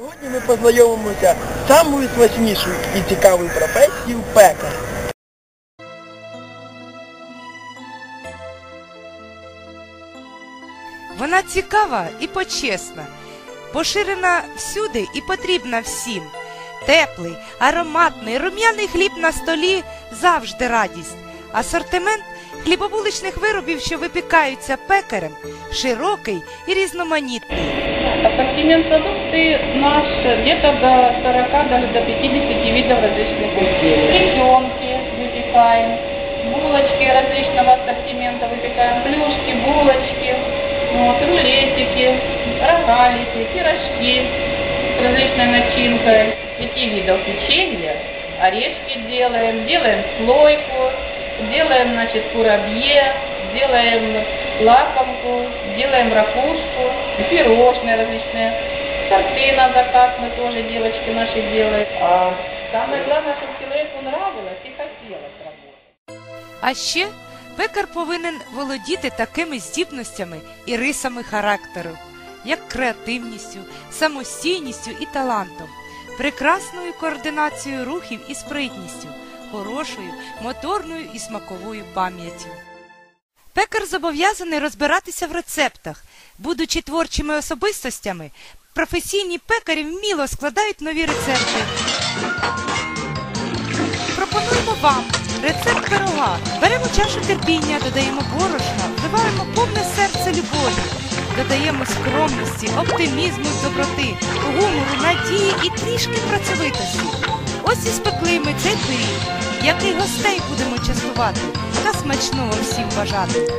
Сьогодні ми познайомимося з самою смачнішою і цікавою професією пекар. Вона цікава і почесна, поширена всюди і потрібна всім. Теплий, ароматний, рум'яний хліб на столі завжди радість. Асортимент хлібобуличних виробів, що випікаються пекарем, широкий і різноманітний. Ассортимент продукции наш где-то до 40, даже до 50 видов различных изделий. Лепенки выпекаем, булочки различного ассортимента выпекаем, плюшки, булочки, вот, рулетики, рогалики, пирожки с различной начинкой. Пяти видов печенья, орешки делаем, делаем слойку, делаем, значит, курабье, делаем лакомку, делаем ракушку, пирожные различные, торты на заказ мы тоже, девочки наши делают. А самое главное, чтобы человеку нравилось и хотелось работать. А ще пекар повинен володіти такими здібностями і рисами характеру, як креативністю, самостійністю і талантом, прекрасною координацією рухів і спритністю, хорошою, моторною і смаковою пам'яттю. Пекар зобов'язаний розбиратися в рецептах. Будучи творчими особистостями, професійні пекарі вміло складають нові рецепти. Пропонуємо вам рецепт пирога. Беремо чашу терпіння, додаємо борошна, вливаємо повне серце любові, додаємо скромності, оптимізму доброти, гумору, надії і трішки працьовитості. Ось і спекли ми цей пиріг, який гостей будемо частувати та смачного всім бажати.